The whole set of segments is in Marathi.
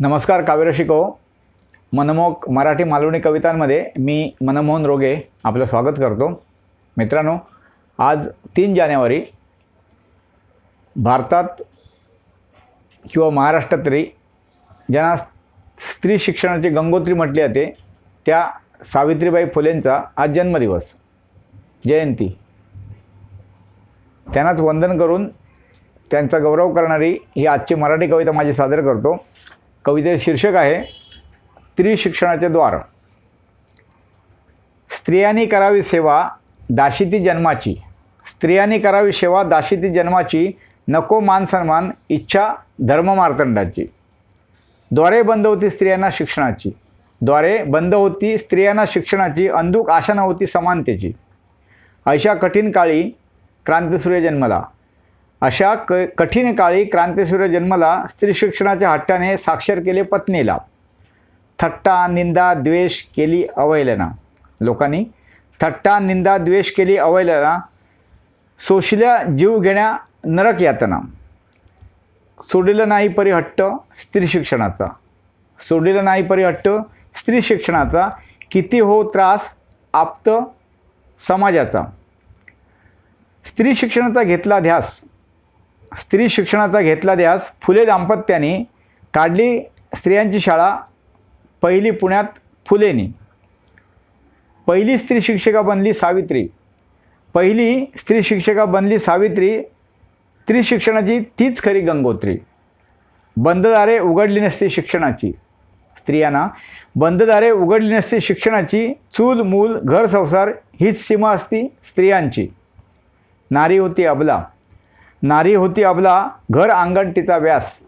नमस्कार काव्यरसिको. मनमोहक मराठी मालवणी कवितांमध्ये मी मनमोहन रोगे आपलं स्वागत करतो. मित्रांनो आज तीन जानेवारी भारतात किंवा महाराष्ट्रात तरी ज्यांना स्त्री शिक्षणाची गंगोत्री म्हटली जाते त्या सावित्रीबाई फुलेंचा आज जन्मदिवस जयंती. त्यांनाच वंदन करून त्यांचा गौरव करणारी ही आजची मराठी कविता माझी सादर करतो. कवितेचं शीर्षक आहे स्त्री शिक्षणाचे द्वार. स्त्रियांनी करावी सेवा दाशीती जन्माची. स्त्रियांनी करावी सेवा दाशीती जन्माची नको मान सन्मान इच्छा धर्म मार्तंडाची. द्वारे बंद होती स्त्रियांना शिक्षणाची. द्वारे बंद होती स्त्रियांना शिक्षणाची अंधुक आशा नव्हती समानतेची. अशा कठीण काळी क्रांतिसूर्य जन्मला. अशा क कठीण काळी क्रांतीसूर्य जन्मला स्त्री शिक्षणाच्या हट्टाने साक्षर केले पत्नीला. थट्टा निंदा द्वेष केली अवहेलना. लोकांनी थट्टा निंदा द्वेष केली अवहेलना सोशल्या जीव घेण्या नरक यातना. सोडिलं नाही परिहट्ट स्त्री शिक्षणाचा. सोडिलं नाही परिहट्ट स्त्री शिक्षणाचा. किती हो त्रास आप्त समाजाचा. स्त्री शिक्षणाचा घेतला ध्यास. स्त्री शिक्षणाचा घेतला ध्यास फुले दाम्पत्याने काढली स्त्रियांची शाळा पहिली पुण्यात फुलेनी. पहिली स्त्री शिक्षिका बनली सावित्री. पहिली स्त्री शिक्षिका बनली सावित्री स्त्री शिक्षणाची तीच खरी गंगोत्री. बंददारे उघडली नसती शिक्षणाची. स्त्रियांना बंददारे उघडली नसती शिक्षणाची चूल मूल घर संसार हीच सीमा असती स्त्रियांची. नारी होती अबला. नारी होती अबला घर अंगण तिचा व्यास.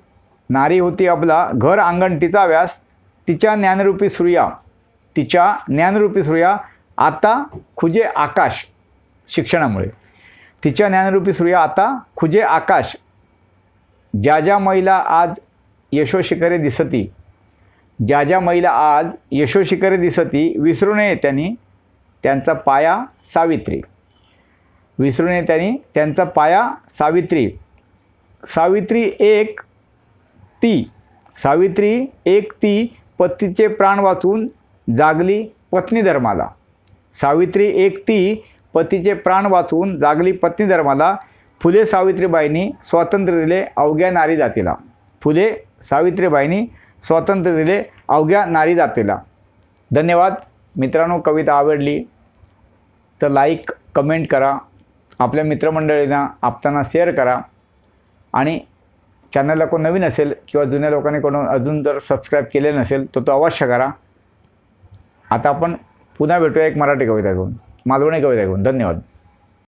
नारी होती अबला घर अंगण तिचा व्यास. तिच्या ज्ञानरूपी सूर्या. तिच्या ज्ञानरूपी सूर्या आता खुजे आकाश शिक्षणामुळे. तिच्या ज्ञानरूपी सूर्या आता खुजे आकाश. ज्या ज्या महिला आज यशोशिखरे दिसती ज्या ज्या महिला आज यशोशिखरे दिसती विसरू नये त्यांनी त्यांचा पाया सावित्री. विसरू नये त्यांनी त्यांचा पाया सावित्री सावित्री एक ती सावित्री एक ती पतीचे प्राण वाचून जागली पत्नी धर्माला. सावित्री एक ती पतीचे प्राण वाचून जागली पत्नी धर्माला. फुले सावित्रीबाईंनी स्वातंत्र्य दिले अवघ्या नारी जातीला. फुले सावित्रीबाईंनी स्वातंत्र्य दिले अवघ्या नारी जातीला. धन्यवाद. मित्रांनो कविता आवडली तर लाईक कमेंट करा. आपल्या मित्रमंडळींना आपताना शेअर करा. आणि चॅनलला कोण नवीन असेल किंवा जुन्या लोकांनी कोण अजून जर सबस्क्राईब केले नसेल तर तो अवश्य करा. आता आपण पुन्हा भेटूया एक मराठी कविता घेऊन मालवणी कविता घेऊन. धन्यवाद.